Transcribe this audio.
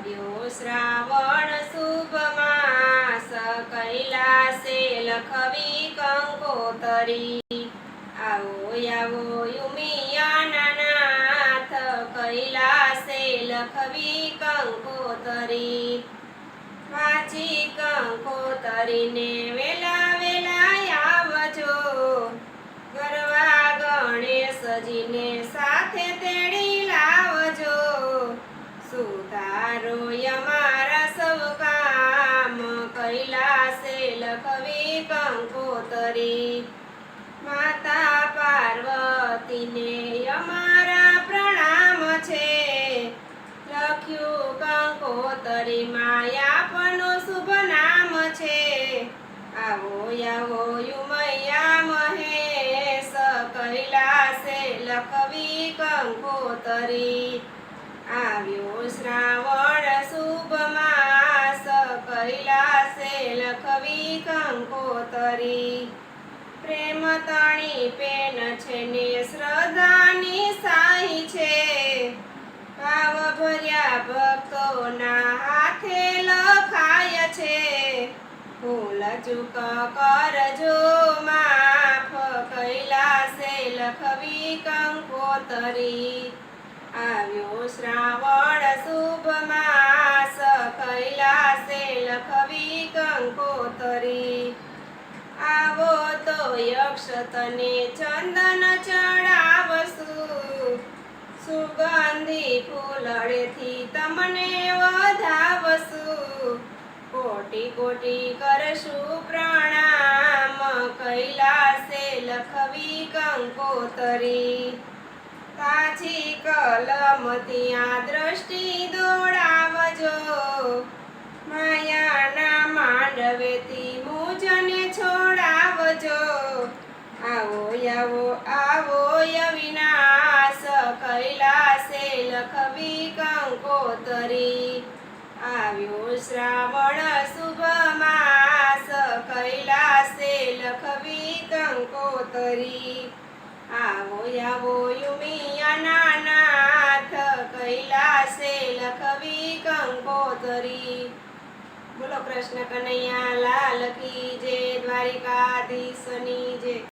આવ્યો શ્રાવણ શુભ માસ કૈલાસે લખવી કંકોતરી. આવો આવો યુમિયાના કૈલાસે લખવી કંકોતરી. વાંચી કંકોતરીને વેલા વેલા આવજો. ગરવા ગણેશજીને કંકોતરી પણ શુભ નામ છે. આવો આવો યુમૈયા મહેશ, કૈલાસે લખવી કંકોતરી. આવ્યો શ્રાવણ શુભ માસ, કૈલાસે લખવી કંકોતરી. પ્રેમ તણી પેન છે ને શ્રદ્ધાની સાઈ છે. ભાવ ભર્યા ભૂલ ચૂક કરજો, માફ કૈલાસે લખવી કંકોતરી. આવ્યો શ્રાવણ શુભ માસ, કૈલાસે લખવી કંકોતરી. આવો તો યક્ષ તને ચંદન ચડાવશું. સુગંધી ફૂલડેથી તમને કોટી કોટી કરશું પ્રણામ, કૈલાસે લખવી કંકોતરી. તાજી કલમ ત્યાં દ્રષ્ટિ દોડાવજો, માયાના માંડવેથી મુજને છોડાવજો. આવો આવો આવો અવિનાશ, કૈલાસે લખવી કંકોતરી. આવ્યો શ્રાવણ શુભ માસ કૈલાસે લખવી કંકોતરી આવો આવો યુમિયા નાથ કૈલાસે લખવી કંકોતરી બોલો કૃષ્ણ કનૈયા, લાલ કી જે દ્વારિકાધીશની જય.